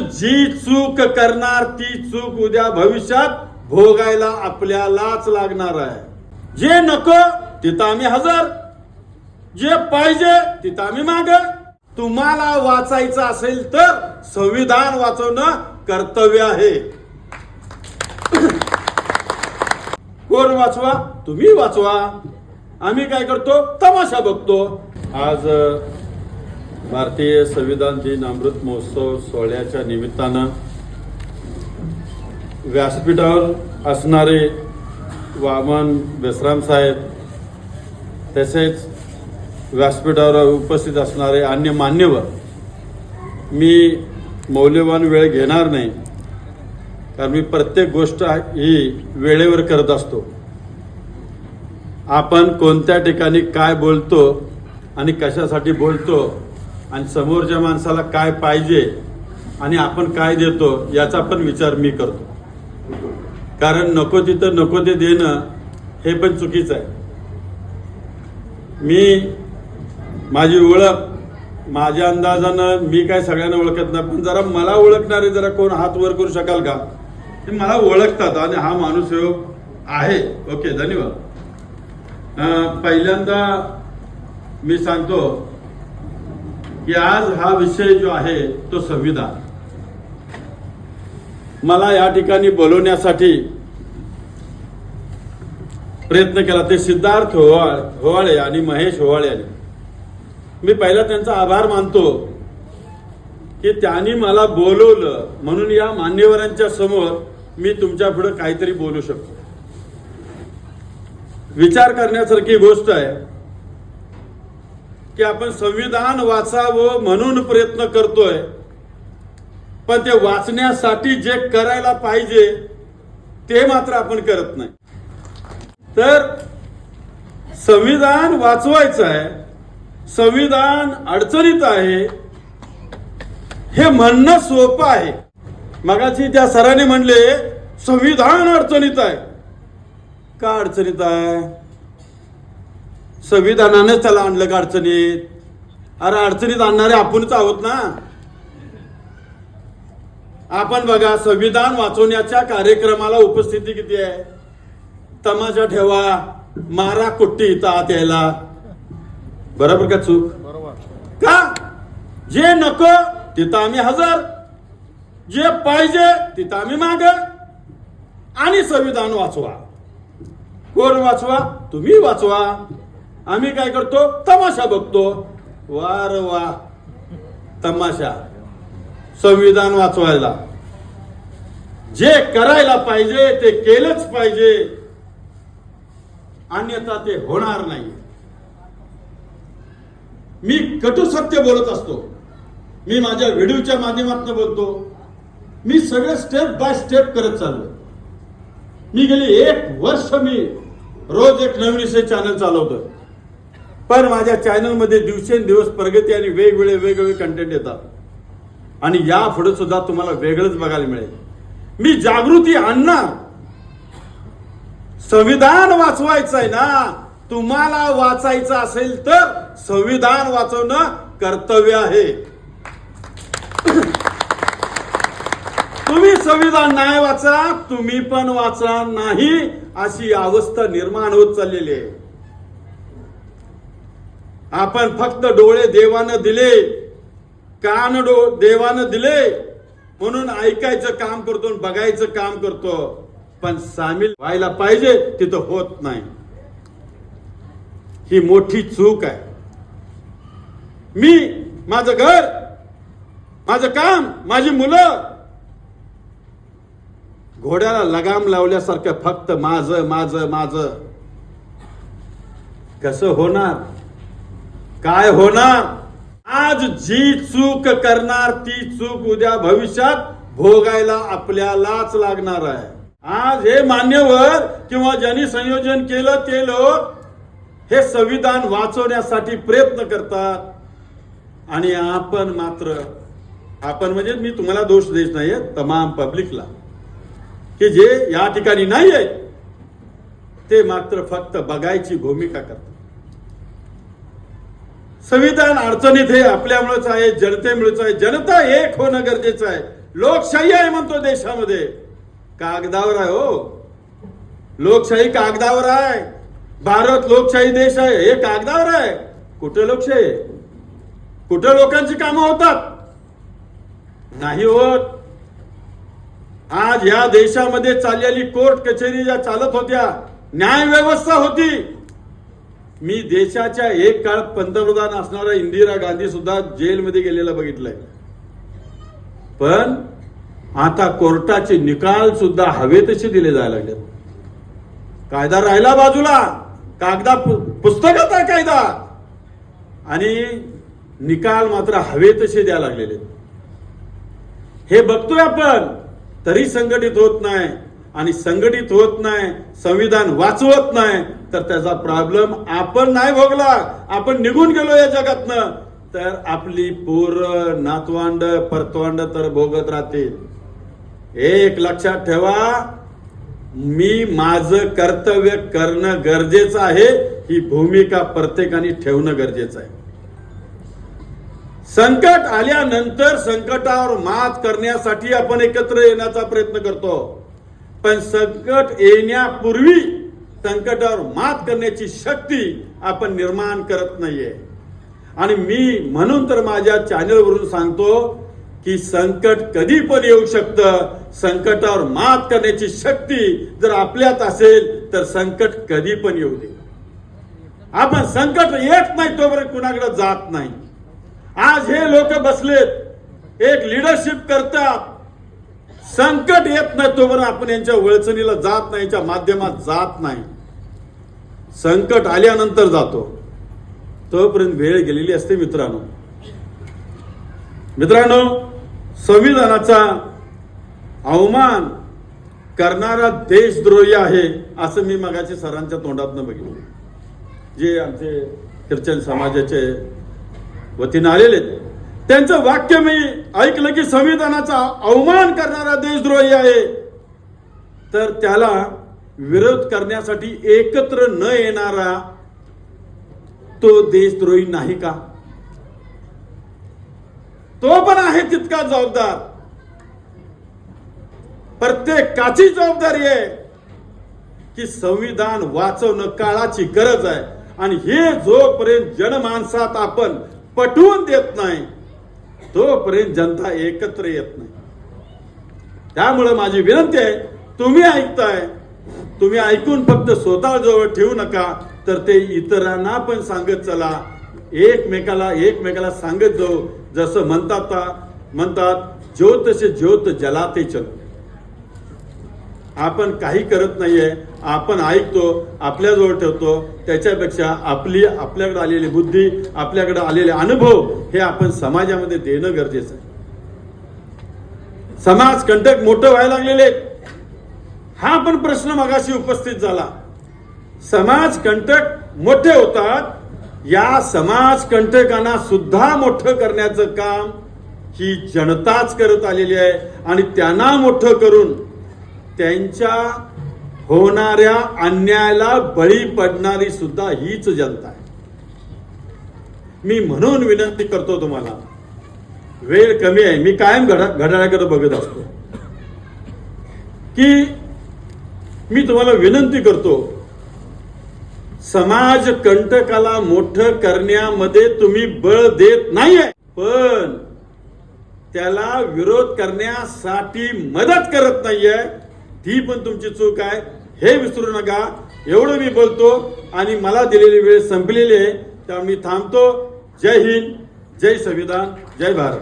जी चूक करणार ती चूक उद्या भविष्यात भोगायला आपल्यालाच लागणार आहे. जे नको तिथं आम्ही हजर. जे पाहिजे तिथं आम्ही माग. तुम्हाला वाचायचं असेल तर संविधान वाचवणं कर्तव्य आहे. कोण वाचवा? तुम्ही वाचवा. आम्ही काय करतो? तमाशा बघतो. आज भारतीय संविधान दिन अमृत महोत्सव सोहळ्याच्या निमित्तानं व्यासपीठावर असणारे वामन बेसराम साहेब तसेच व्यासपीठावर उपस्थित असणारे अन्य मान्यवर मी मौल्यवान वेळ घेणार नाही कारण मी प्रत्येक गोष्ट ही वेळेवर करत असतो. आपण कोणत्या ठिकाणी काय बोलतो आणि कशासाठी बोलतो आणि समोरच्या माणसाला काय पाहिजे आणि आपण काय देतो याचा पण विचार मी करतो. कारण नको तिथं नको ते देणं हे पण चुकीचं आहे. मी माझी ओळख माझ्या अंदाजानं मी काय सगळ्यांना ओळखत नाही पण जरा मला ओळखणारे जरा कोण हात वर करू शकाल का? ते मला ओळखतात आणि हा माणूस हो आहे. ओके धन्यवाद. पहिल्यांदा मी सांगतो की आज हा विषय जो आहे तो संविधान. मला या ठिकाणी बोलवण्यासाठी प्रयत्न केला. ते सिद्धार्थ होवाळ होवाळे आणि महेश होवाळे यांनी. मी पहिला त्यांचा आभार मानतो की त्यांनी मला बोलवलं. म्हणून या मान्यवरांच्या समोर मी तुमच्यापुढे काहीतरी बोलू शकतो. विचार करण्यासारखी गोष्ट आहे. की आपण संविधान वाचावं म्हणून प्रयत्न करतोय. पण ते वाचण्यासाठी जे करायला पाहिजे ते मात्र आपण करत नाही. तर संविधान वाचवायचं आहे संविधान अडचणीत आहे हे म्हणणं सोपं आहे. मगाशी त्या सरांनी म्हणले संविधान अडचणीत आहे. का अडचणीत आहे? संविधानाने त्याला आणलं का अडचणीत? अरे अडचणीत आणणारे आपणच आहोत ना. आपण बघा संविधान वाचवण्याच्या कार्यक्रमाला उपस्थिती किती आहे? तमाशा ठेवा मारा कुट्टी इथं आत यायला. बरोबर का चूक? का? जे नको तिथं आम्ही हजर. जे पाहिजे तिथं आम्ही माग. आणि संविधान वाचवा. कोण वाचवा? तुम्ही वाचवा. आम्ही काय करतो? तमाशा बघतो. वार वा तमाशा. संविधान वाचवायला. जे करायला पाहिजे ते केलंच पाहिजे. अन्यथा ते होणार नाही. मी कटू सत्य बोलत असतो. मी माझ्या व्हिडिओच्या माध्यमातून बोलतो. मी सगळं स्टेप बाय स्टेप करत चाललो. मी गेली एक वर्ष मी रोज एक नवीन विषय चॅनल चालवतोय. पण माझ्या चॅनलमध्ये दिवसेंदिवस प्रगती आणि वेगवेगळे वेगवेगळे कंटेंट येतात. आणि या पुढे सुद्धा तुम्हाला वेगळंच बघायला मिळेल. मी जागृती आणणार संविधान वाचवायचं आहे ना. तुम्हाला वाचायचं असेल तर संविधान वाचवणं कर्तव्य आहे. तुम्ही संविधान नाही वाचा तुम्ही पण वाचा नाही अशी अवस्था निर्माण होत चाललेली आहे. आपण फक्त डोळे देवानं दिले कान डो देवानं दिले म्हणून ऐकायचं काम करतो बघायचं काम करतो. पण सामील व्हायला पाहिजे तिथं होत नाही. ही मोठी चूक आहे. मी माझं घर माझं काम माझी मुलं घोड्याला लगाम लावल्यासारखं फक्त माझं माझं माझं. कसं होणार? काय होणार आज जी चूक करणार ती चूक उद्या भविष्यात भोगायला आपल्यालाच लागणार आहे. आज हे मान्यवर किंवा ज्यांनी संयोजन केलं ते लोक हे संविधान वाचवण्यासाठी प्रयत्न करतात. आणि आपण मात्र आपण म्हणजे मी तुम्हाला दोष देत नाहीये तमाम पब्लिकला. की जे या ठिकाणी नाही आहे ते मात्र फक्त बघायची भूमिका करतात. संविधान अडचणीत हे आपल्यामुळेच आहे जनतेमुळेच आहे जनता एक होणं गरजेचं आहे. लोकशाही आहे म्हणतो देशामध्ये. कागदावर आहे हो. लोकशाही कागदावर आहे. भारत लोकशाही देश आहे हे कागदावर आहे. कुठे लोकशाही कुठं लोकांची कामं होतात? नाही होत. आज या देशामध्ये चाललेली कोर्ट कचेरी ज्या चालत होत्या न्याय व्यवस्था होती. मी देशाच्या एक काळ पंतप्रधान असणारा इंदिरा गांधी सुद्धा जेलमध्ये गेलेला बघितलंय. पण आता कोर्टाचे निकाल सुद्धा हवे तसे दिले जायला लागले कायदा राहिला बाजूला. कागदा पु- पुस्तकात आहे कायदा. आणि निकाल मात्र हवे तसे द्यायला लागलेले हे बघतोय आपण. तरी संघटित होत नाही. आणि संघटित होत नाही संविधान वाचवत नाही तर त्याचा प्रॉब्लेम आपण नाही भोगला. आपण निघून गेलो या जगातनं. तर आपली पोर नातवांड परतवांड तर भोगत राहतील. एक लक्षात ठेवा मी माझं कर्तव्य करणं गरजेचं आहे ही भूमिका प्रत्येकाने ठेवणं गरजेचं आहे. संकट आल्यानंतर संकटावर मात करण्यासाठी आपण एकत्र येण्याचा प्रयत्न करतो. पण संकट येण्यापूर्वी संकटावर मात करण्याची शक्ती आपण निर्माण करत नाहीये. आणि मी म्हणून तर माझ्या चॅनलवरून सांगतो की संकट कधी पण येऊ शकतं. संकटावर मात करण्याची शक्ती जर आपल्यात असेल तर संकट कधी पण येऊ दे. आपण संकट येत नाही तोपर्यंत कुणाकडे जात नाही. आज हे लोक बसलेत. एक लिडरशिप करतात. संकट येत नाही तोवर आपण यांच्या वळचणीला जात नाही यांच्या माध्यमात जात नाही. संकट आल्यानंतर जातो. तोपर्यंत वेळ गेलेली असते मित्रांनो. मित्रांनो संविधानाचा अवमान करणारा देशद्रोही आहे असं मी मगाचे सरांच्या तोंडातनं बघितलं. जे आमचे ख्रिश्चन समाजाचे वतीनं आलेले आहेत. त्यांचं वाक्य मी ऐकलं की संविधानाचा अवमान करणारा देशद्रोही आहे. तर त्याला विरोध करण्यासाठी एकत्र न येणारा तो देशद्रोही नाही का? तो पण आहे तितका जबाबदार. प्रत्येकाची जबाबदारी आहे की संविधान वाचवणं काळाची गरज आहे. आणि हे जोपर्यंत जनमानसात आपण पटवून देत नाही तोपर्यंत जनता एकत्र येत नाही. त्यामुळे माझी विनंती आहे तुम्ही ऐकताय तुम्ही ऐकून फक्त स्वतः जवळ ठेवू नका तर ते इतरांना पण सांगत चला. एकमेकाला एकमेकाला सांगत जाऊ जसं म्हणतात म्हणतात ज्योत से ज्योत जलाते चलो. आपण काही करत नाहीये आपण ऐकतो आपल्याजवळ ठेवतो त्याच्यापेक्षा आपली आपल्याकडे आलेली बुद्धी आपल्याकडे आलेले अनुभव हे आपण समाजामध्ये देणं गरजेचं आहे. समाज कंटक मोठं व्हायला लागलेले हा पण प्रश्न मगाशी उपस्थित झाला. समाज कंटक मोठे होतात या समाज कंटकांना सुद्धा मोठं करण्याचं काम ही जनताच करत आलेली आहे आणि त्यांना मोठं करून त्यांच्या होणाऱ्या अन्यायाला बळी पडणारी सुद्धा हीच जनता आहे. मी म्हणून विनंती करतो तुम्हाला वेळ कमी आहे. मी कायम घडा घड्याळाकडे बघत असतो. की मी तुम्हाला विनंती करतो समाज कंटकाला मोठं करण्यामध्ये तुम्ही बळ देत नाहीये पण त्याला विरोध करण्यासाठी मदत करत नाहीये ही पण तुमची चूक आहे. हे विसरू नका. एवढं मी बोलतो आणि मला दिलेली वेळ संपलेली आहे. त्यामुळे मी थांबतो. जय हिंद. जय संविधान. जय भारत.